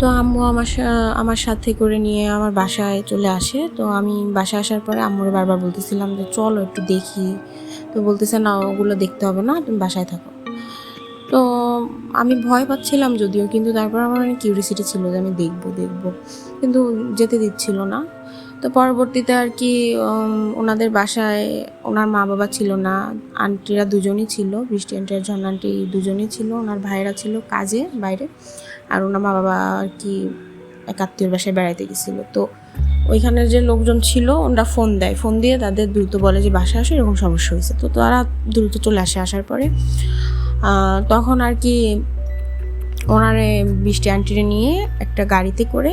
তো আম্মু আমার আমার সাথে করে নিয়ে আমার বাসায় চলে আসে। তো আমি বাসায় আসার পরে আম্মুরে বারবার বলতেছিলাম যে, চলো একটু দেখি। তো বলতেছে, না, ওগুলো দেখতে হবে না, তুমি বাসায় থাকো। তো আমি ভয় পাচ্ছিলাম যদিও, কিন্তু তারপর আমার অনেক কিউরিসিটি ছিল যে আমি দেখব দেখব। কিন্তু যেতে দিচ্ছিল না। তো পরবর্তীতে আর কি ওনাদের বাসায় ওনার মা বাবা ছিল না, আন্টিরা দুজনই ছিল, বৃষ্টি আন্টি আর আন্টি দুজনই ছিল, ওনার ভাইরা ছিল কাজে, বাইরে। আর ওনার মা বাবা আর কি এক আত্মীয়র বাসায় বেড়াইতে গেছিল। তো ওইখানের যে লোকজন ছিল ওনারা ফোন দেয়। ফোন দিয়ে তাদের দ্রুত বলে যে, বাসায় আসো, এরকম সমস্যা হয়েছে। তো তারা দ্রুত চলে আসে আসার পরে। তখন আর কি ওনারে বৃষ্টি আন্টিরে নিয়ে একটা গাড়িতে করে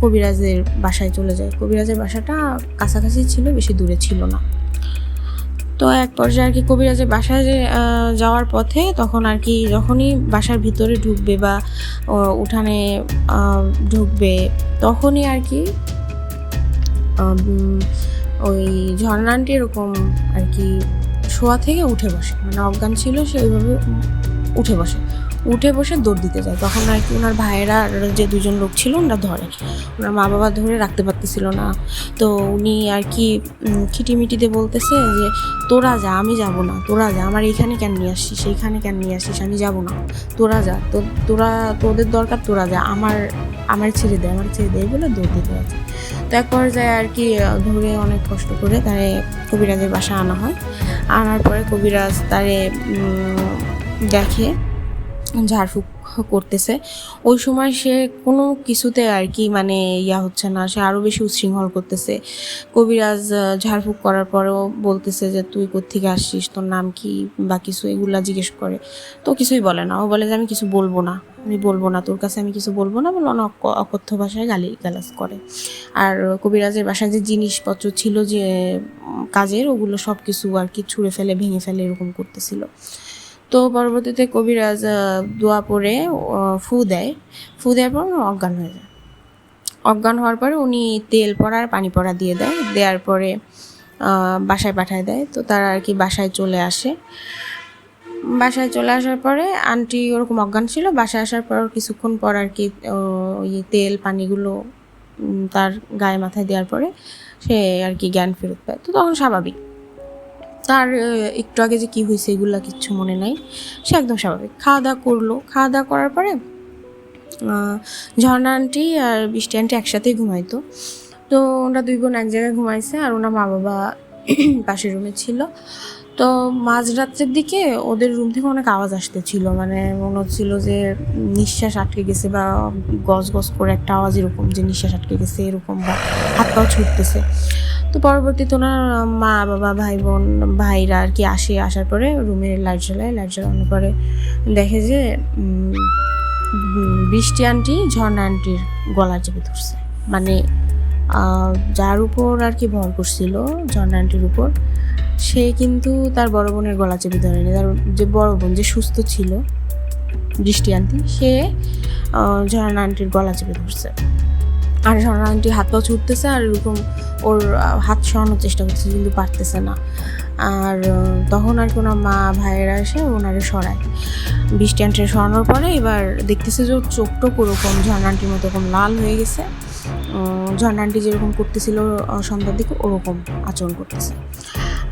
কবিরাজের বাসায় চলে যায়। কবিরাজের বাসাটা কাছাকাছি ছিল, বেশি দূরে ছিল না। তো এক পর্যায়ে আর কি কবিরাজের বাসায় যাওয়ার পথে তখন আর কি যখনই বাসার ভিতরে ঢুকবে বা উঠানে ঢুকবে, তখনই আর কি ওই ঝর্ণানটি এরকম আর কি শোয়া থেকে উঠে বসে। মানে অজ্ঞান ছিল সে ওইভাবে উঠে বসে। উঠে বসে দৌড় দিতে যায়। তখন আর কি ওনার ভাইয়েরা যে দুজন লোক ছিল ওনারা ধরে। ওনার মা বাবা ধরে রাখতে পারতেছিল না। তো উনি আর কি খিটিমিটিতে বলতেছে যে, তোরা যা, আমি যাব না। তোরা যা, আমার এইখানে কেন নিয়ে আসিস এইখানে কেন নিয়ে আসিস আমি যাব না। তোরা যা তো তোরা, তোদের দরকার তোরা যা। আমার আমার ছেড়ে দে, আমার ছেড়ে দে বলে দৌড় দিতে আছে তো এক পর্যায়ে আর কি ধরে অনেক কষ্ট করে তারে কবিরাজের বাসা আনা হয়। আনার পরে কবিরাজ তারে দেখে ঝাড়ফুঁক করতেছে। ওই সময় সে কোনো কিছুতে আর কি মানে ইয়া হচ্ছে না, সে আরও বেশি উচ্ছৃঙ্খল করতেছে। কবিরাজ ঝাড়ফুঁক করার পরেও বলতেছে যে, তুই কোত্থেকে আসছিস? তোর নাম কি বা কিছু? এগুলা জিজ্ঞেস করে। তো কিছুই বলে না। ও বলে যে, আমি কিছু বলব না। আমি বলব না। তোর কাছে আমি কিছু বলব না? বলে অনেক অকথ্য ভাষায় গালি, গালাজ করে। আর কবিরাজের বাসায় যে জিনিসপত্র ছিল যে কাজের, ওগুলো সব কিছু আর কি ছুঁড়ে ফেলে, ভেঙে ফেলে এরকম করতেছিল। তো পরবর্তীতে কবিরাজ দোয়া পরে ফু দেয়। ফু দেওয়ার পর অজ্ঞান হয়ে যায়। অজ্ঞান হওয়ার পরে উনি তেল পড়া আর পানি পড়া দিয়ে দেয়। দেওয়ার পরে বাসায় পাঠায় দেয়। তো তারা আর কি বাসায় চলে আসে। বাসায় চলে আসার পরে আন্টি ওরকম অজ্ঞান ছিল। বাসায় আসার পর কিছুক্ষণ পর আর কি ওই তেল, পানিগুলো তার গায়ে মাথায় দেওয়ার পরে সে আর কি জ্ঞান ফেরত পায়। তো তখন স্বাভাবিক। তার একটু আগে যে কী হয়েছে এগুলো কিচ্ছু মনে নাই। সে একদম স্বাভাবিক। খাওয়া দাওয়া করল। খাওয়া দাওয়া করার পরে ঝর্ণা আন্টি আর বৃষ্টি আন্টি একসাথেই ঘুমাইতো। তো ওরা দুই বোন এক জায়গায় ঘুমাইছে আর ওনার মা বাবা পাশের রুমে ছিল। তো মাঝরাত্রের দিকে ওদের রুম থেকে অনেক আওয়াজ আসতেছিল। মানে মনে হচ্ছিল যে নিঃশ্বাস আটকে গেছে বা গজ গজ করে একটা আওয়াজ এরকম যে নিঃশ্বাস আটকে গেছে, এরকম বা হাত পাও ছুটতেছে। তো পরবর্তীতে ওনার মা, বাবা, ভাই, বোন, ভাইরা আর কি আসে, আসার পরে রুমের লাইট জ্বালায়, লাইট জ্বালানোর পরে দেখে যে বৃষ্টি আন্টি, ঝর্ণা আন্টির গলা চেপে ধরছে। মানে যার উপর আর কি ভর করছিল, ঝর্ণা আন্টির উপর, সে কিন্তু তার বড় বোনের গলা চেপে ধরেনি। তার যে বড় বোন যে সুস্থ ছিল, বৃষ্টি আন্টি, সে ঝর্ণা আন্টির গলা চেপে ধরছে। আর আন্টি হাত পা ছুটতেছে আর এরকম ওর হাত সরানোর চেষ্টা করতেছে কিন্তু পারতেছে না। আর তখন আর কোনো মা ভাইয়েরা এসে ওনারে সরায়। বৃষ্টি আন্টির সরানোর পরে এবার দেখতেছে যে ওর টোক ওরকম ঝর্ণা আন্টির মতো এরকম লাল হয়ে গেছে। উম, ঝর্ণা আন্টি যেরকম করতেছিল সন্ধ্যার দিকে ওরকম আচরণ করতেছে।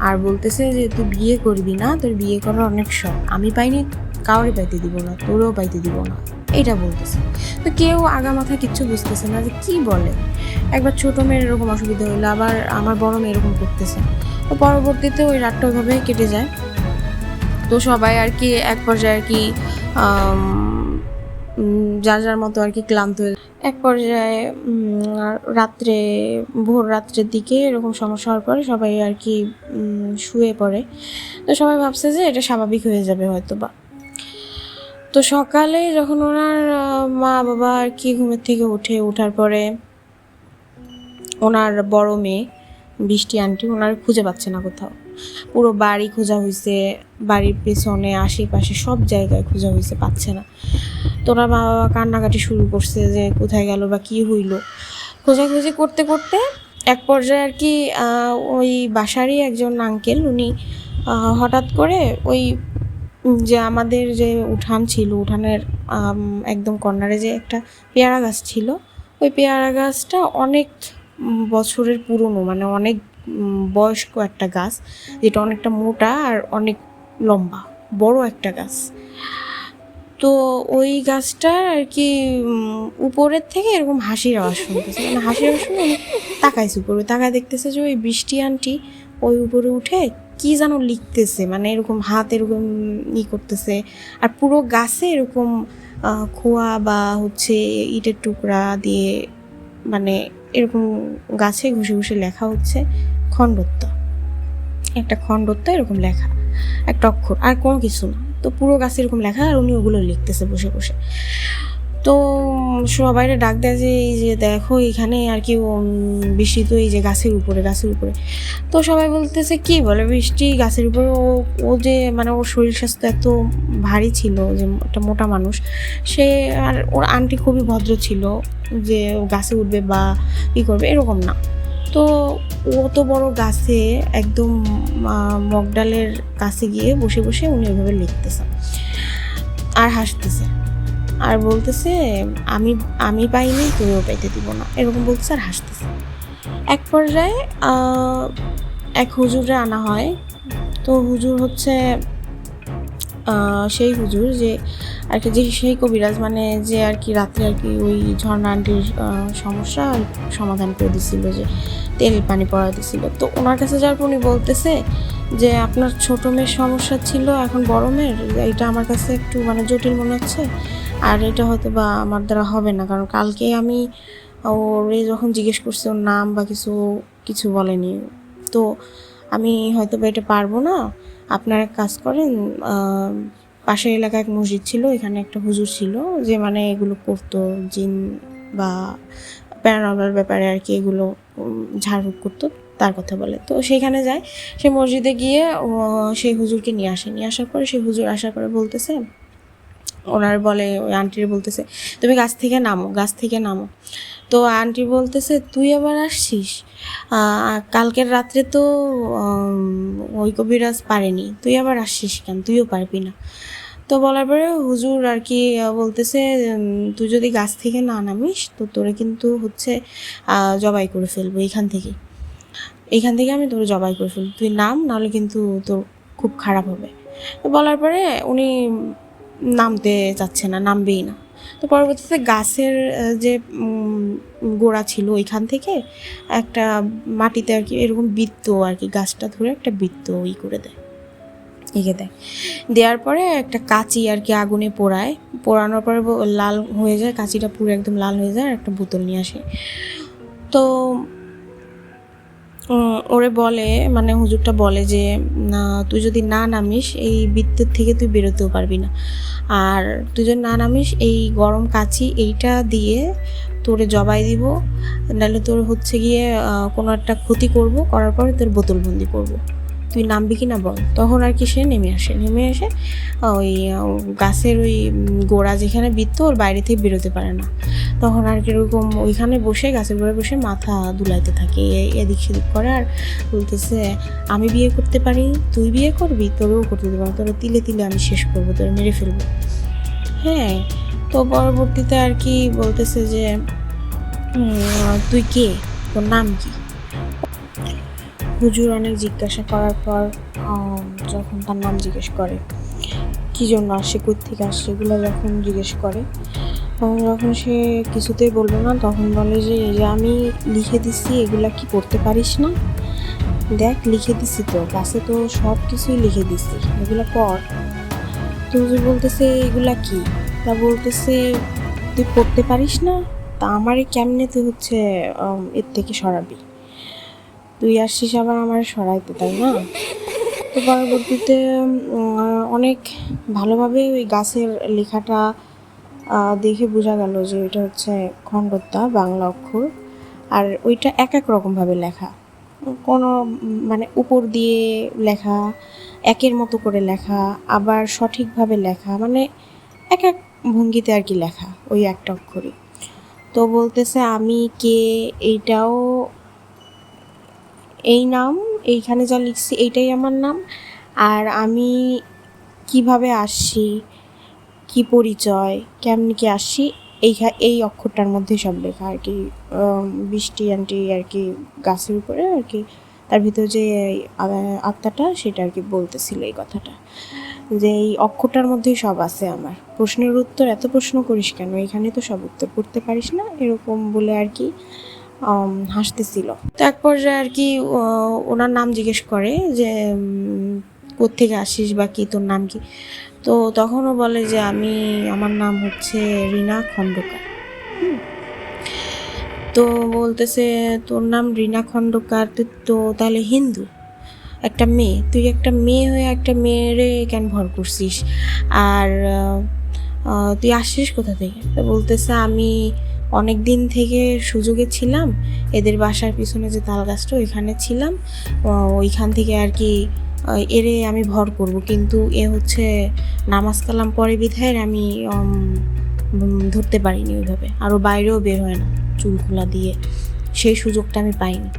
আর বলতেছে যে তুই বিয়ে করবি না তোর বিয়ে করার অনেক শখ। আমি পাইনি কাউরে পাইতে দিব না তোরেও পাইতে দিব না। এটা বলতেছে। তো কেউ আগা মাথা কিচ্ছু বুঝতেছে না যে কী বলে। একবার ছোটো মেয়ের এরকম অসুবিধা হইল, আবার আমার বড় মেয়ে এরকম করতেছে। তো পরবর্তীতে ওই রাতটা ওইভাবে কেটে যায়। তো সবাই আর কি এক পর্যায়ে আর কি যার যার মতো আর কি ক্লান্ত হয়ে এক পর্যায়ে রাত্রে, ভোর রাত্রের দিকে এরকম সমস্যা হওয়ার পরে সবাই আর কি শুয়ে পড়ে। তো সবাই ভাবছে যে এটা স্বাভাবিক হয়ে যাবে হয়তো বা তো সকালে যখন ওনার মা বাবা আর কি ঘুমের থেকে উঠে ওঠার পরে ওনার বড় মেয়ে, বৃষ্টি আন্টি, ওনার খুঁজে পাচ্ছে না কোথাও। পুরো বাড়ি খোঁজা হয়েছে বাড়ির পেছনে, আশেপাশে সব জায়গায় খোঁজা হয়েছে পাচ্ছে না। তো ওনার মা বাবা কান্নাকাটি শুরু করছে যে কোথায় গেল বা কী হইল। খোঁজাখুঁজি করতে করতে এক পর্যায়ে আর কি ওই বাসারই একজন আঙ্কেল উনি হঠাৎ করে ওই যে আমাদের যে উঠান ছিল, উঠানের একদম কর্নারে যে একটা পেয়ারা গাছ ছিল, ওই পেয়ারা গাছটা অনেক বছরের পুরনো মানে অনেক বয়স্ক একটা গাছ, যেটা অনেকটা মোটা আর অনেক লম্বা, বড় একটা গাছ। তো ওই গাছটা আর কি উপরের থেকে এরকম হাসির আওয়াজ শুনতেছে মানে হাসির আওয়াজ শুনে তাকাইছে উপরে, তাকায় দেখতেছে যে ওই বৃষ্টি আনটি ওই উপরে উঠে কি যেন লিখতেছে মানে এরকম হাত এরকম ই করতেছে, আর পুরো গাছে এরকম খোয়া বা হচ্ছে ইটের টুকরা দিয়ে মানে এরকম গাছে ঘুষে ঘুষে লেখা হচ্ছে খণ্ডত্ব। একটা খণ্ডত্ব এরকম লেখা, একটা অক্ষর, আর কোনো কিছু না। তো পুরো গাছে এরকম লেখা, আর উনি ওগুলো লিখতেছে বসে বসে। তো সবাই ডাক দেয় যে, এই যে দেখো এখানে আর কি বৃষ্টি তো এই যে গাছের উপরে গাছের উপরে। তো সবাই বলতেছে, কি বলে বৃষ্টি গাছের উপরে? ও ও যে মানে ওর শরীর স্বাস্থ্য এত ভারী ছিল যে, একটা মোটা মানুষ, সে আর ওর আন্টি খুবই ভদ্র ছিল, যে ও গাছে উঠবে বা ই করবে, এরকম না। তো ও তো বড় গাছে একদম মগডালের কাছে গিয়ে বসে বসে উনি ওইভাবে লিখতেছে আর হাসতেছে। আর বলতেছে, আমি আমি পাইনি তুইও পাইতে দিব না। এরকম বলতেছে আর হাসতেছে। এক পর্যায়ে এক হুজুরে আনা হয়। তো হুজুর হচ্ছে সেই হুজুর যে আর কি, যে সেই কবিরাজ মানে যে আর কি রাত্রে আর কি ওই ঝর্ণা আন্টির সমস্যা সমাধান করে দিছিল, যে তেল পানি পড়া দিছিল। তো ওনার কাছে যাওয়ার উনি বলতেছে যে, আপনার ছোটো মেয়ের সমস্যা ছিল, এখন বড় মেয়ের? এটা আমার কাছে একটু মানে জটিল মনে হচ্ছে। আর এটা হয়তো বা আমার দ্বারা হবে না, কারণ কালকে আমি ওরে যখন জিজ্ঞেস করছি, ওর নাম বা কিছু কিছু বলেনি। তো আমি হয়তো বা এটা পারব না আপনারা কাজ করেন পাশের এলাকায় এক মসজিদ ছিল, এখানে একটা হুজুর ছিল যে মানে এগুলো করতো, জিন বা প্যারানর্মাল ব্যাপারে আর কি এগুলো ঝাড়ফুঁক করতো, তার কথা বলে। তো সেখানে যায়, সে মসজিদে গিয়ে সেই হুজুরকে নিয়ে আসে। নিয়ে আসার পরে সেই হুজুর আসার পরে বলতেছে, ওনার বলে, ওই আন্টির বলতেছে, তুমি গাছ থেকে নামো, গাছ থেকে নামো। তো আন্টি বলতেছে, তুই আবার আসছিস? কালকের রাত্রে তো ওই কবিরাজ পারেনি। তুই আবার আসছিস কেন? তুইও পারবি না। তো বলার পরে হুজুর আর কি বলতেছে তুই যদি গাছ থেকে না নামিস, তো তোরে কিন্তু হচ্ছে জবাই করে ফেলব এখান থেকে। এখান থেকে আমি তোর জবাই করে ফেলব। তুই নাম, নাহলে কিন্তু তোর খুব খারাপ হবে। বলার পরে উনি নামতে চাচ্ছে না, নামবেই না। তো পরবর্তীতে গাছের যে গোড়া ছিল ওইখান থেকে একটা মাটিতে আর কি এরকম বৃত্ত আর কি, গাছটা ধরে একটা বৃত্ত ই করে দেয়, এঁকে দেয়। দেওয়ার পরে একটা কাঁচি আর কি আগুনে পোড়ায়, পোড়ানোর পরে লাল হয়ে যায়, কাঁচিটা পুরো একদম লাল হয়ে যায় আর একটা বোতল নিয়ে আসে। তো ওরে বলে মানে হুজুরটা বলে যে তুই যদি না নামিস, এই বৃত্তের থেকে তুই বেরোতেও পারবি না। আর তুই যদি না নামিস, এই গরম কাচি এইটা দিয়ে তোরে জবাই দিব। নাহলে তোর হচ্ছে গিয়ে কোনো একটা ক্ষতি করব, করার পরে তোর বোতলবন্দি করব। তুই নামবি কি না বল। তখন আর কি সে নেমে আসে। নেমে এসে ওই গাছের ওই গোড়া যেখানে বৃত্ত ওর বাইরে থেকে বেরোতে পারে না। তখন আর কি এরকম ওইখানে বসে, গাছের গোড়ায় বসে মাথা দুলাইতে থাকে। এদিক সেদিক করে আর বলতেছে, আমি বিয়ে করতে পারি, তুই বিয়ে করবি? তোরেও করতে দেবো তোরা তিলে তিলে আমি শেষ করব, তোরা মেরে ফেলব। হ্যাঁ তো পরবর্তীতে আর কি বলতেছে যে তুই কে? তোর নাম কি? হুজুর অনেক জিজ্ঞাসা করার পর যখন তার নাম জিজ্ঞেস করে, কী জন্য আসে থেকে আসছে এগুলো যখন জিজ্ঞেস করে, তখন যখন সে কিছুতেই বলল না, তখন বলে যে, এই যে আমি লিখে দিছি, এগুলা কি পড়তে পারিস না? দেখ, লিখে দিছি তো গাছে তো সব কিছুই লিখে দিছি, এগুলো পড়। তো হুজুর বলতেছে, এগুলা কি? তা বলতেছে, তুই পড়তে পারিস না? তা আমারে কেমনে তুই হচ্ছে এর থেকে সরাবি? তুই আসছিস আবার আমার সরাইতে, তাই না? তো পরবর্তীতে অনেক ভালোভাবে ওই গাছের লেখাটা দেখে বোঝা গেল যে ওইটা হচ্ছে খণ্ডত্যা বাংলা অক্ষর। আর ওইটা এক এক রকমভাবে লেখা। কোনো মানে উপর দিয়ে লেখা, একের মতো করে লেখা, আবার সঠিকভাবে লেখা মানে এক এক ভঙ্গিতে আর কি লেখা, ওই একটা অক্ষরই। তো বলতেছে, আমি কে? এইটাও এই নাম, এইখানে যা লিখছি এইটাই আমার নাম। আর আমি কীভাবে আসছি, কি পরিচয়, কেমনি কি আসছি এই এই অক্ষরটার মধ্যে সব লেখা আর কি। বৃষ্টি আন্টি আর কি গাছের উপরে আর কি, তার ভিতরে যে আত্মাটা সেটা আর কি বলতেছিল এই কথাটা। যে এই অক্ষরটার মধ্যেই সব আছে আমার। প্রশ্নের উত্তর, এত প্রশ্ন করিস কেন? এখানে তো সব উত্তর করতে পারিস না, এরকম বলে আর কি। হাসতেছিল। তো এক পর্যায়ে আর কি ওনার নাম জিজ্ঞেস করে যে উম, কোত্থেকে আসিস বা কি তোর নাম কি? তো তখনও বলে যে আমি আমার নাম হচ্ছে রিনা খন্দকার হুম। তো বলতেছে তোর নাম রিনা খন্দকার তুই তো তাহলে হিন্দু? একটা মেয়ে। তুই একটা মেয়ে হয়ে একটা মেয়েরে কেন ভর করছিস? আর তুই আসিস কোথা থেকে? তো বলতেছে আমি অনেক দিন থেকে সুযোগে ছিলাম, এদের বাসার পিছনে যে তাল গাছটা ওইখানে ছিলাম ওইখান থেকে আর কি এরে আমি ভর করব। কিন্তু এ হচ্ছে নামাজ কালাম পরে বিধায়ের আমি ধরতে পারিনি ওইভাবে। আরও বাইরেও বের হয় না চুল খোলা দিয়ে, সেই সুযোগটা আমি পাইনি।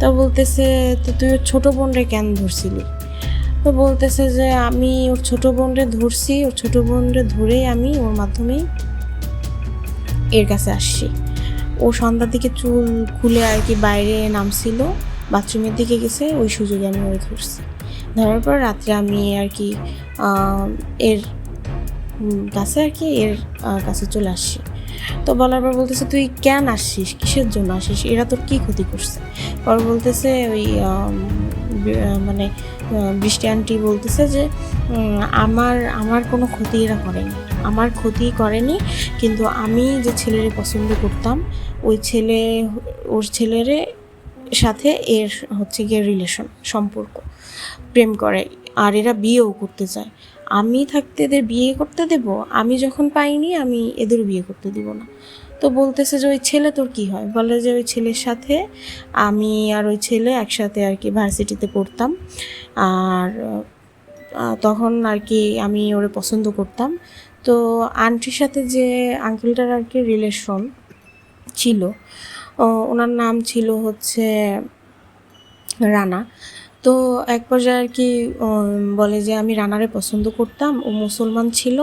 তা বলতেছে, তো তুই ওর ছোটো বোনরে কেন ধরছিলি? তো বলতেছে যে, আমি ওর ছোটো বোনরে ধরছি, ওর ছোটো বোনরে ধরেই আমি ওর মাধ্যমেই এর কাছে আসছি। ও সন্ধ্যার দিকে চুল খুলে আর কি বাইরে নামছিল, বাথরুমের দিকে গেছে, ওই সুযোগে আমি ওরে ধরছি। ধরার পর রাত্রে আমি আর কি এর কাছে আর কি এর কাছে চলে আসছি। তো বলার পর বলতেছে, তুই কেন আসছিস? কিসের জন্য আসিস এরা তোর কী ক্ষতি করছে? পর বলতেছে, ওই মানে বৃষ্টি আন্টি বলতেছে যে আমার আমার কোনো ক্ষতি এরা করেনি। আমার ক্ষতি করেনি, কিন্তু আমি যে ছেলেরে পছন্দ করতাম, ওই ছেলে, ওর ছেলেরে সাথে এর হচ্ছে গিয়ে রিলেশন সম্পর্ক, প্রেম করে, আর এরা বিয়েও করতে চায়। আমি থাকতে এদের বিয়ে করতে দেব, আমি যখন পাইনি, আমি এদের বিয়ে করতে দিব না। তো বলতেছে যে, ওই ছেলে তোর কি হয়? বলে যে, ওই ছেলের সাথে আমি আর ওই ছেলে একসাথে আর কি ভার্সিটিতে পড়তাম। আর তখন আর কি আমি ওরে পছন্দ করতাম। তো আন্টির সাথে যে আঙ্কেলটার আর কি রিলেশন ছিল ওনার নাম ছিল হচ্ছে রানা। তো এক পর্যায়ে আর কি বলে যে, আমি রানারে পছন্দ করতাম। ও মুসলমান ছিল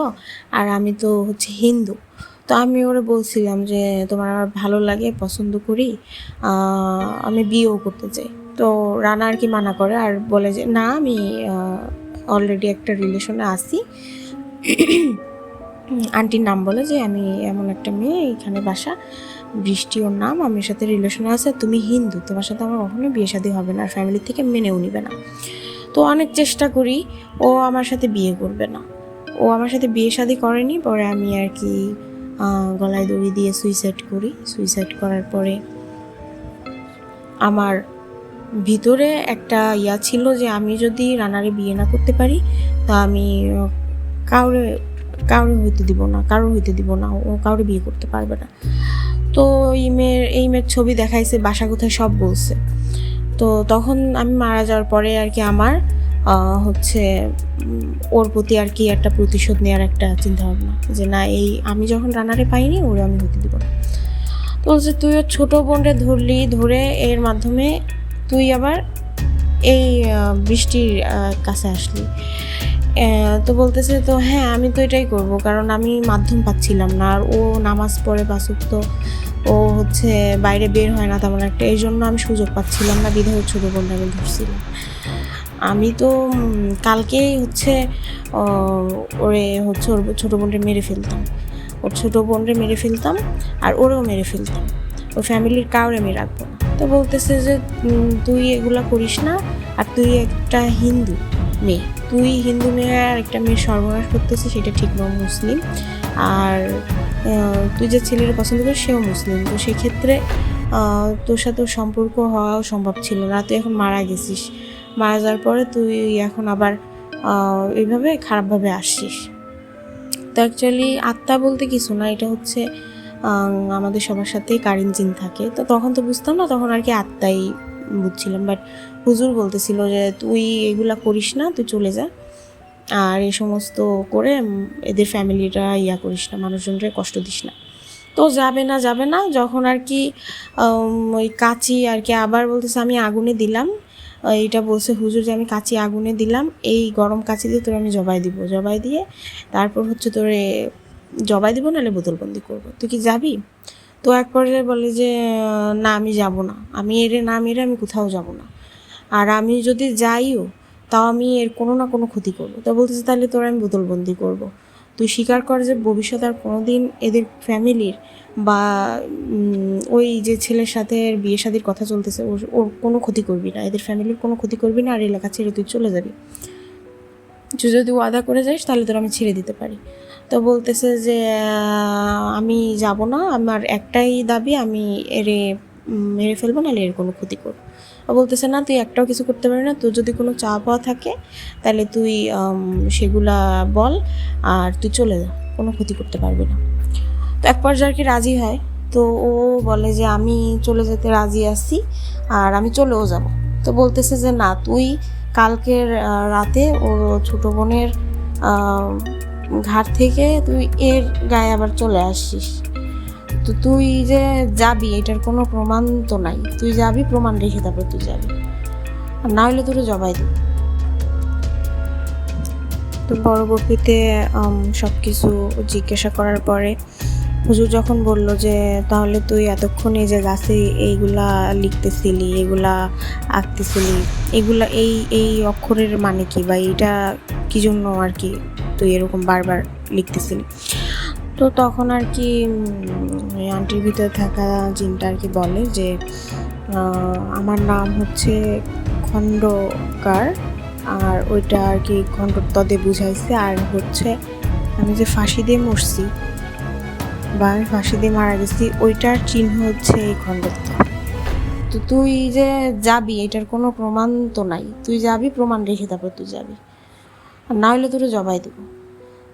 আর আমি তো হচ্ছে হিন্দু। তো আমি ওরে বলছিলাম যে, তোমার আমার ভালো লাগে, পছন্দ করি আমি বিয়েও করতে চাই। তো রানা আর কি মানা করে আর বলে যে, না, আমি অলরেডি একটা রিলেশনে আছি। আন্টির নাম বলে যে, আমি এমন একটা মেয়ে, এখানে বাসা। বৃষ্টি ওর নাম, আমি সাথে রিলেশনে আছে তুমি হিন্দু। তোমার সাথে আমার কখনো বিয়ে শাদী হবে না, আর ফ্যামিলি থেকে মেনেও নিবে না। তো অনেক চেষ্টা করি, ও আমার সাথে বিয়ে করবে না। ও আমার সাথে বিয়ে শাদী করেনি, পরে আমি আর কি গলায় দড়ি দিয়ে সুইসাইড করি। সুইসাইড করার পরে আমার ভিতরে একটা ইয়া ছিল যে আমি যদি রানারে বিয়ে না করতে পারি, তা আমি কাউরে কাউরে হইতে দিব না, কারোর হইতে দিব না, ও কাউরে বিয়ে করতে পারবে না। তো এই মেয়ের এই মেয়ের ছবি দেখাইছে, বাসা কোথায় সব বলছে। তো তখন আমি মারা যাওয়ার পরে আর কি আমার হচ্ছে ওর প্রতি আর কি একটা প্রতিশোধ নেওয়ার একটা চিন্তা ভাবনা যে না, এই আমি যখন রানারে পাইনি, ওরে আমি হতে দিব না। তো বলছে, তুই ওর ছোটো বোনরে ধরলি, ধরে এর মাধ্যমে তুই আবার এই বৃষ্টির কাছে আসলি। তো বলতেছে, তো হ্যাঁ আমি তো এটাই করব, কারণ আমি মাধ্যম পাচ্ছিলাম না, আর ও নামাজ পড়ে বাসুক তো ও হচ্ছে বাইরে বের হয় না তেমন একটা এই জন্য আমি সুযোগ পাচ্ছিলাম না বিধে ওর ছোটো বোনটা আমি ধরছিলাম। আমি তো কালকেই হচ্ছে ওরে হচ্ছে ওর ছোটো বোনটা মেরে ফেলতাম। ওর ছোটো বোনরে মেরে ফেলতাম আর ওরেও মেরে ফেলতাম। ওর ফ্যামিলির কাউরে আমি রাখব তো বলতেছে যে তুই এগুলা করিস না আর তুই একটা হিন্দু মেয়ে। তুই হিন্দু মেয়ে আর একটা মেয়ে সর্বনাশ করতেছিস, সেটা ঠিক নয়, মুসলিম। আর তুই যে ছেলের পছন্দ করিস, সেও মুসলিম। তো সেক্ষেত্রে তোর সাথে সম্পর্ক হওয়াও সম্ভব ছিল না। তুই এখন মারা গেছিস। মারা যাওয়ার পরে তুই এখন আবার এইভাবে খারাপভাবে আসছিস। তো অ্যাকচুয়ালি আত্মা বলতে কিছু না, এটা হচ্ছে আমাদের সবার সাথেই কারেন্ট জিন থাকে। তো তখন তো বুঝতাম না, তখন আর কি আত্মাই বুঝছিলাম। বাট হুজুর বলতেছিল যে তুই এগুলা করিস না, তুই চলে যা। আর এই সমস্ত করে এদের ফ্যামিলিটা ইয়া করিস না, মানুষজনকে কষ্ট দিস না। তো যাবে না যাবে না, যখন আর কি ওই কাচি আর কি আবার বলতেছে, আমি আগুনে দিলাম। এইটা বলছে, হুজুর যে আমি কাঁচি আগুনে দিলাম, এই গরম কাঁচি দিয়ে তোর আমি জবাই দিব। জবাই দিয়ে তারপর হচ্ছে তোরে জবাই দিব, নাহলে বোতলবন্দি করব। তুই কি যাবি? তো এক পর্যায়ে বলে যে, না, আমি যাব না। আমি এরে না মেরে আমি কোথাও যাব না। আর আমি যদি যাইও, তাও আমি এর কোনো না কোনো ক্ষতি করব। তা বলতেছে, তাহলে তোর আমি বোতলবন্দি করব। তুই স্বীকার কর যে ভবিষ্যতে আর কোনো দিন এদের ফ্যামিলির বা ওই যে ছেলের সাথে বিয়ে শাদির কথা চলতেছে, ওর ওর কোনো ক্ষতি করবি না, এদের ফ্যামিলির কোনো ক্ষতি করবি না, আর এলাকা ছেড়ে তুই চলে যাবি। তুই যদি ওয়াদা করে যাস, তাহলে তোর আমি ছেড়ে দিতে পারি। তো বলতেছে যে আমি যাব না, আমার একটাই দাবি, আমি এরে মেরে ফেলব, নাহলে এর কোনো ক্ষতি করব। বলতেছে, না, তুই একটাও কিছু করতে পারবি না, তোর যদি কোনো চা পাওয়া থাকে, তাহলে তুই সেগুলা বল আর তুই চলে যা, কোনো ক্ষতি করতে পারবি না। তো এক পর্যায়ে কি রাজি হয়। তো ও বলে যে, আমি চলে যেতে রাজি আছি আর আমি চলেও যাব। তো বলতেছে যে, না, তুই কালকের রাতে ওর ছোট বোনের ঘাট থেকে তুই এর গায়ে আবার চলে আসছিস তো তুই যে যাবি, এটার কোনো প্রমাণ তো নাই। তুই যাবি, প্রমাণ রেখে তারপর তুই যাবি। আর না হলে তোর জবাই দিবি। তো পরবর্তীতে সব কিছু জিজ্ঞাসা করার পরে হুজুর যখন বলল যে, তাহলে তুই এতক্ষণ এই যে গাছে এইগুলা লিখতেছিলি, এগুলা আঁকতেছিলি, এগুলা, এই এই অক্ষরের মানে কি? বা এইটা কি জন্য আর কি তুই এরকম বারবার লিখতেছিলি? তো তখন আর কি আন্টির ভিতরে থাকা জিনটা আর কি বলে যে আমার নাম হচ্ছে খণ্ডকার আর ওইটা আর কি খণ্ড তদে বুঝাইছে আর হচ্ছে আমি যে ফাঁসি দিয়ে মরছি বা আমি ফাঁসি দিয়ে মারা গেছি, ওইটার চিহ্ন হচ্ছে এই খণ্ডত্ব তো তুই যে যাবি, এটার কোনো প্রমাণ তো নাই। তুই যাবি, প্রমাণ রেখে তারপর তুই যাবি। আর না হলে তোরে জবাই দেব।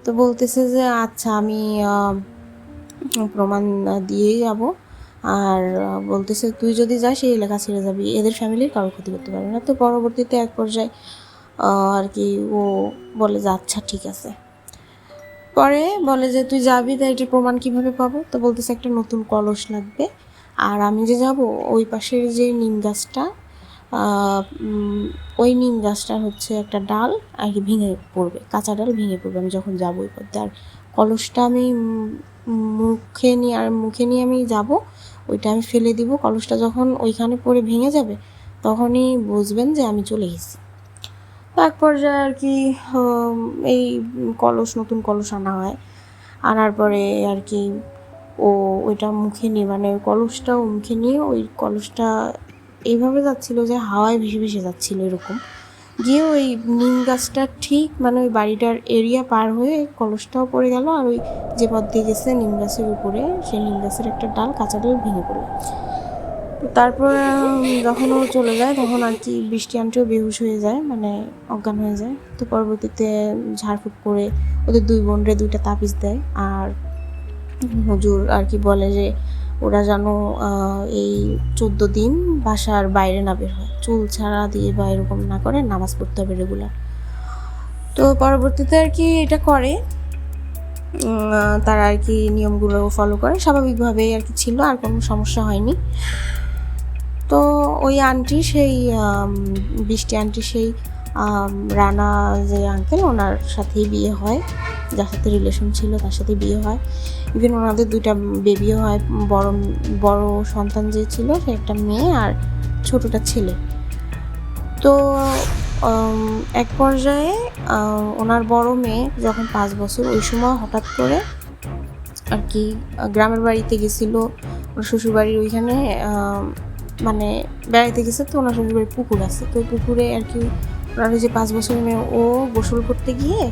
তো বলতেছে যে আচ্ছা আমি প্রমাণ দিয়েই যাব। আর বলতেছে, তুই যদি যাস, এই এলাকা ছেড়ে যাবি। এদের ফ্যামিলির কারও ক্ষতি করতে পারবে না। তো পরবর্তীতে এক পর্যায়ে আর কি ও বলে যে আচ্ছা ঠিক আছে। পরে বলে যে, তুই যাবি তাই এটার প্রমাণ কীভাবে পাবো? তো বলতেছে, একটা নতুন কলস লাগবে। আর আমি যে যাব, ওই পাশের যে নিম গাছটা ওই নিম গাছটা হচ্ছে একটা ডাল আর কি ভেঙে পড়বে, কাঁচা ডাল ভেঙে পড়বে, আমি যখন যাব ওই পথে। আর কলসটা আমি মুখে নিয়ে, আর মুখে নিয়ে আমি যাব, ওইটা আমি ফেলে দিব, কলসটা যখন ওইখানে পড়ে ভেঙে যাবে, তখনই বুঝবেন যে আমি চলে তো এক পর্যায়ে আর কি এই কলস, নতুন কলস আনা হয়। আনার পরে আর কি, ও, ওইটা মুখে নিয়ে মানে ওই কলসটা মুখে নিয়ে, ওই কলসটা এইভাবে যাচ্ছিল যে হাওয়ায় ভেসে ভেসে যাচ্ছিল এরকম। গিয়ে ওই নিম গাছটা ঠিক মানে ওই বাড়িটার এরিয়া পার হয়ে কলসটাও পড়ে গেল আর ওই যে পথ দিয়ে গেছে নিম গাছের উপরে, সেই নিম গাছের একটা ডাল কাঁচা ডাল ভেঙে পড়ল। তারপর যখন ও চলে যায়, তখন আর কি বৃষ্টি আন্টিও বেহুশ হয়ে যায় মানে অজ্ঞান হয়ে যায়। তো পরবর্তীতে ঝাড়ফুঁক করে ওদের দুই বোনরে দুইটা তাবিজ দেয়। আর হুজুর আর কি বলে যে ওরা যেন এই চোদ্দ দিন বাসার বাইরে না বের হয়। চুল ছাড়া দিয়ে বা এরকম না করে নামাজ পড়তে হবে রেগুলার তো পরবর্তীতে আর কি এটা করে। তারা আর কি নিয়মগুলো ফলো করে। স্বাভাবিকভাবেই আর কি ছিল, আর কোনো সমস্যা হয়নি। তো ওই আন্টি সেই বৃষ্টি আন্টি সেই রানা যে আঙ্কেল ওনার সাথেই বিয়ে হয়। যার সাথে রিলেশন ছিল, তার সাথে বিয়ে হয়। ইভেন ওনাদের দুইটা বেবিও হয়। বড় বড় সন্তান যে ছিল, সে একটা মেয়ে আর ছোটটা ছেলে। তো এক পর্যায়ে ওনার বড় মেয়ে যখন পাঁচ বছর, ওই সময় হঠাৎ করে আর কি, গ্রামের বাড়িতে গেছিল, ওর শ্বশুরবাড়ির ওইখানে মানে বেড়াইতে গেছে, তো ওনার শ্বশুরবাড়ির পুকুর আছে। তো পুকুরে আর কি ওনার ওই যে পাঁচ বছরের মেয়ে, ও গোসল করতে গিয়ে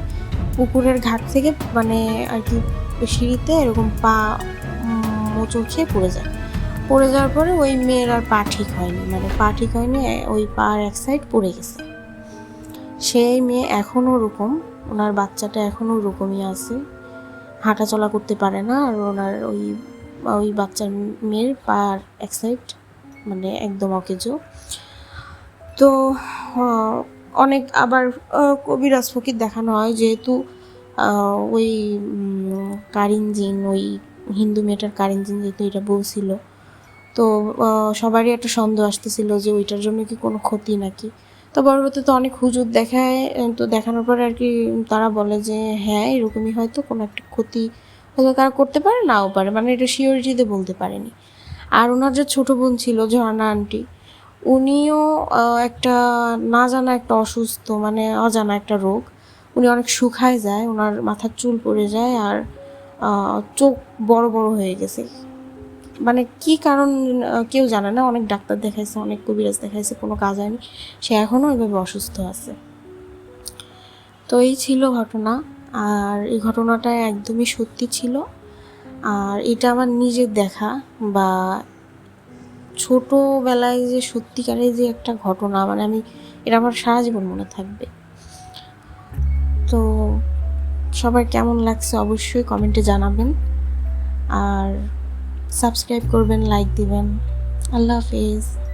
পুকুরের ঘাট থেকে মানে আর কি সিঁড়িতে এরকম পা মোচড় খেয়ে পড়ে যায়। পড়ে যাওয়ার পরে ওই মেয়ের আর পা ঠিক হয়নি মানে পা ঠিক হয়নি, ওই পার এক সাইড পড়ে গেছে। সেই মেয়ে এখনও ওরকম, ওনার বাচ্চাটা এখনও ওরকমই আছে। হাঁটা চলা করতে পারে না, আর ওনার ওই ওই বাচ্চার মেয়ের পার এক সাইড মানে একদম অকেজো। তো অনেক আবার কবিরাজ ফকির দেখানো হয় যেহেতু ওই উম, কারিনজিন ওই হিন্দু মেয়েটার কারিনজিন যেহেতু এটা বলছিল তো সবারই একটা সন্দেহ আসতেছিল যে ওইটার জন্য কি কোনো ক্ষতি নাকি। তো পরবর্তীতে অনেক হুজুর দেখায় তো দেখানোর পরে আর কি তারা বলে যে হ্যাঁ এরকমই হয়তো কোনো একটা ক্ষতি হয়তো তারা করতে পারে নাও পারে। মানে এটা শিওরিটিতে বলতে পারেনি। আর ওনার যে ছোটো বোন ছিল ঝর্ণা আন্টি উনিও একটা না জানা একটা অসুস্থ মানে অজানা একটা রোগ। উনি অনেক শুকায় যায় ওনার মাথার চুল পড়ে যায় আর চোখ বড় বড় হয়ে গেছে। মানে কি কারণ কেউ জানে না। অনেক ডাক্তার দেখাইছে, অনেক কবিরাজ দেখাইছে, কোনো কাজ হয়নি। সে এখনও ওইভাবে অসুস্থ আছে। তো এই ছিল ঘটনা। আর এই ঘটনাটা একদমই সত্যি ছিল। আর এটা আমার নিজের দেখা বা ছোটোবেলায় যে সত্যিকারের যে একটা ঘটনা মানে আমি, এটা আমার সারা জীবন মনে থাকবে। তো সবার কেমন লাগছে অবশ্যই কমেন্টে জানাবেন। আর সাবস্ক্রাইব করবেন লাইক দিবেন। আল্লাহ হাফিজ।